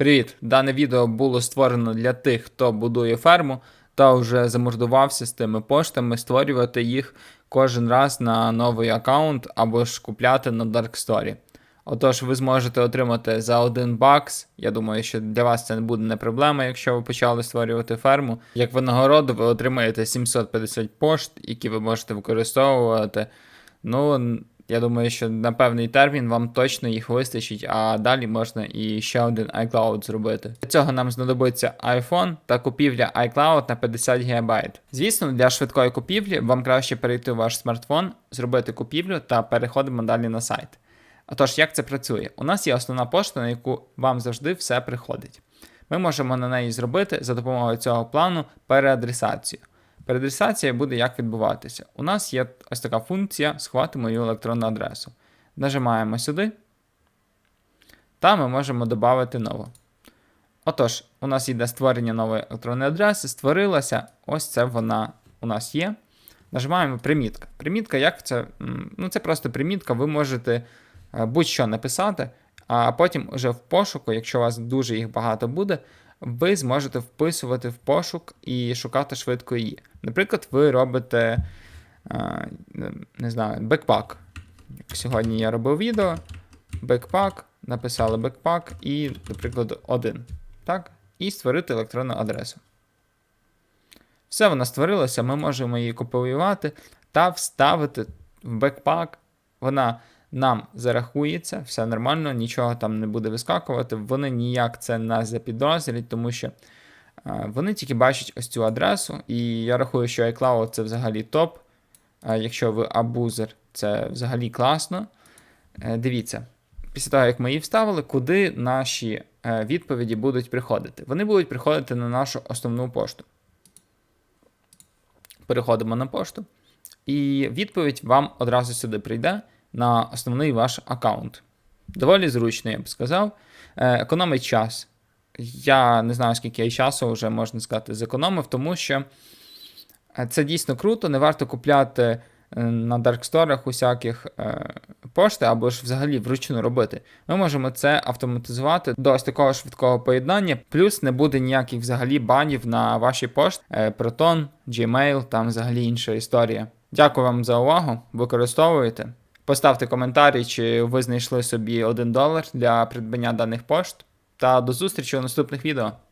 Привіт! Дане відео було створено для тих, хто будує ферму та вже замордувався з тими поштами, створювати їх кожен раз на новий аккаунт або ж купляти на Dark Story. Отож, ви зможете отримати за 1 бакс. Я думаю, що для вас це не буде не проблема, якщо ви почали створювати ферму. Як винагороду, ви отримаєте 750 пошт, які ви можете використовувати. Ну, я думаю, що на певний термін вам точно їх вистачить, а далі можна і ще один iCloud зробити. Для цього нам знадобиться iPhone та купівля iCloud на 50 ГБ. Звісно, для швидкої купівлі вам краще перейти у ваш смартфон, зробити купівлю та переходимо далі на сайт. Отож, як це працює? У нас є основна пошта, на яку вам завжди все приходить. Ми можемо на неї зробити за допомогою цього плану переадресацію. Переадресація буде як відбуватися. У нас є ось така функція сховати мою електронну адресу. Нажимаємо сюди, та ми можемо додати нову. Отож, у нас йде створення нової електронної адреси, створилася, ось це вона у нас є. Нажимаємо примітка. Примітка, як це? Ну, це просто примітка, ви можете е, будь-що написати, а потім вже в пошуку, якщо у вас дуже їх багато буде, ви зможете вписувати в пошук і шукати швидко її. Наприклад, ви робите, е, не знаю, бекпак. Сьогодні я робив відео, бекпак, написали бекпак і, наприклад, один. Так? І створити електронну адресу. Все вона створилася, ми можемо її копіювати та вставити в бекпак. Вона нам зарахується, все нормально, нічого там не буде вискакувати. Вони ніяк це не запідозрять, тому що е, вони тільки бачать ось цю адресу. І я рахую, що iCloud це взагалі топ. Якщо ви абузер, це взагалі класно. Е, Дивіться, після того, як ми її вставили, куди наші е, відповіді будуть приходити? Вони будуть приходити на нашу основну пошту. Переходимо на пошту. І відповідь вам одразу сюди прийде на основний ваш аккаунт. Доволі зручно, я б сказав. Е, Економить час. Я не знаю, скільки я часу вже можна сказати, зекономив, тому що е, це дійсно круто. Не варто купляти е, на дарксторах усяких пошти або ж взагалі вручну робити. Ми можемо це автоматизувати до ось такого швидкого поєднання, плюс не буде ніяких взагалі банів на вашій пошті. Proton, Gmail, там взагалі інша історія. Дякую вам за увагу. Використовуйте. Поставте коментарі, чи ви знайшли собі 1 долар для придбання даних пошт. Та до зустрічі у наступних відео.